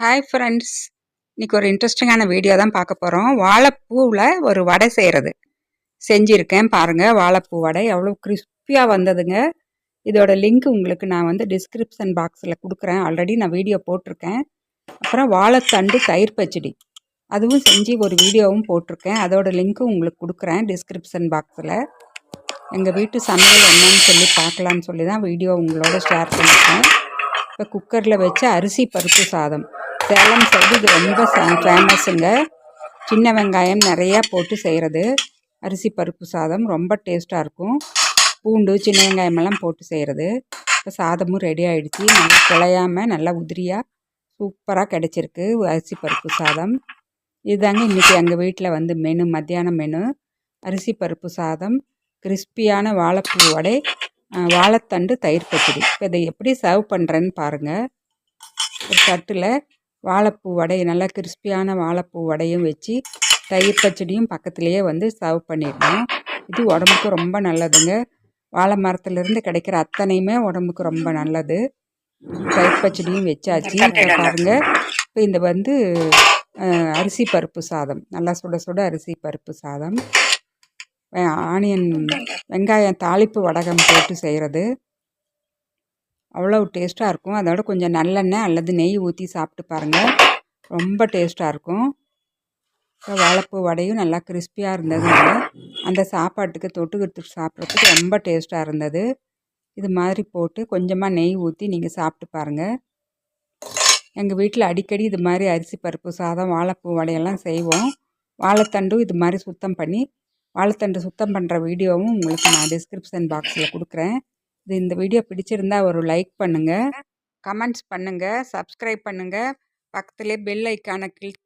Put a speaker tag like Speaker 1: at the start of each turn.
Speaker 1: Hi friends இன்றைக்கி ஒரு இன்ட்ரெஸ்டிங்கான வீடியோ தான் பார்க்க போகிறோம் வாழைப்பூவில் ஒரு வடை செய்கிறது செஞ்சுருக்கேன் பாருங்கள் வாழைப்பூ வடை எவ்வளோ கிறிஸ்பியாக வந்ததுங்க. இதோட லிங்க் உங்களுக்கு நான் வந்து டிஸ்கிரிப்ஷன் பாக்ஸில் கொடுக்குறேன். ஆல்ரெடி நான் வீடியோ போட்டிருக்கேன். அப்புறம் வாழைத்தண்டு தயிர் பச்சடி. அதுவும் செஞ்சு ஒரு வீடியோவும் போட்டிருக்கேன். அதோட லிங்க்கும் உங்களுக்கு கொடுக்குறேன் டிஸ்கிரிப்ஷன் பாக்ஸில் எங்கள் வீட்டு சமையல் என்னன்னு சொல்லி பார்க்கலான்னு சொல்லி தான் வீடியோ உங்களோட ஷேர் பண்ணியிருக்கேன். இப்போ குக்கரில் வச்சு அரிசி பருப்பு சாதம். சேலம் சைடு இது ரொம்ப ஃபேமஸுங்க சின்ன வெங்காயம் நிறையா போட்டு செய்கிறது அரிசி பருப்பு சாதம் ரொம்ப டேஸ்ட்டாக இருக்கும். பூண்டு சின்ன வெங்காயமெல்லாம் போட்டு செய்கிறது இப்போ சாதமும் ரெடி ஆகிடுச்சி நல்லா குழையாமல் நல்லா உதிரியாக சூப்பராக கிடச்சிருக்கு அரிசி பருப்பு சாதம். இதுதாங்க இன்றைக்கி எங்கள் வீட்டில் வந்து மெனு மத்தியானம் மெனு அரிசி பருப்பு சாதம் கிறிஸ்பியான வாழைப்பூ வடை வாழைத்தண்டு தயிர் பச்சடி. இப்போ இதை எப்படி சர்வ் பண்ணுறேன்னு பாருங்கள் ஒரு தட்டில் வாழைப்பூ வடை நல்லா கிறிஸ்பியான வாழைப்பூ வடையும் வச்சு தயிர் பச்சடியும் பக்கத்துலேயே வந்து சர்வ் பண்ணிடணும். இது உடம்புக்கு ரொம்ப நல்லதுங்க. வாழை மரத்துலேருந்து கிடைக்கிற அத்தனையுமே உடம்புக்கு ரொம்ப நல்லது. தயிர் பச்சடியும் வச்சாச்சு. இப்போ பாருங்கள் இப்போ இந்த வந்து அரிசி பருப்பு சாதம். நல்லா சுட சுட அரிசி பருப்பு சாதம். ஆனியன் வெங்காயம் தாளிப்பு வடகம் போட்டு செய்கிறது அவ்வளோ டேஸ்ட்டாக இருக்கும். அதோட கொஞ்சம் நல்லெண்ணெய் அல்லது நெய் ஊற்றி சாப்பிட்டு பாருங்கள் ரொம்ப டேஸ்ட்டாக இருக்கும். வாழைப்பூ வடையும் நல்லா கிறிஸ்பியாக இருந்ததுனால அந்த சாப்பாட்டுக்கு தொட்டுக்கிட்டு சாப்பிட்றதுக்கு ரொம்ப டேஸ்ட்டாக இருந்தது. இது மாதிரி போட்டு கொஞ்சமாக நெய் ஊற்றி நீங்கள் சாப்பிட்டு பாருங்கள் எங்கள் வீட்டில் அடிக்கடி இது மாதிரி அரிசி பருப்பு சாதம் வாழைப்பூ வடையெல்லாம் செய்வோம். வாழைத்தண்டும் இது மாதிரி சுத்தம் பண்ணி வாழைத்தண்டு சுத்தம் பண்ணுற வீடியோவும் உங்களுக்கு நான் டிஸ்கிரிப்ஷன் பாக்ஸில் கொடுக்குறேன். இது இந்த வீடியோ பிடிச்சிருந்தா ஒரு லைக் பண்ணுங்கள் கமெண்ட்ஸ் பண்ணுங்கள் சப்ஸ்கிரைப் பண்ணுங்கள் பக்கத்துலேயே பெல் ஐக்கானை கிளிக்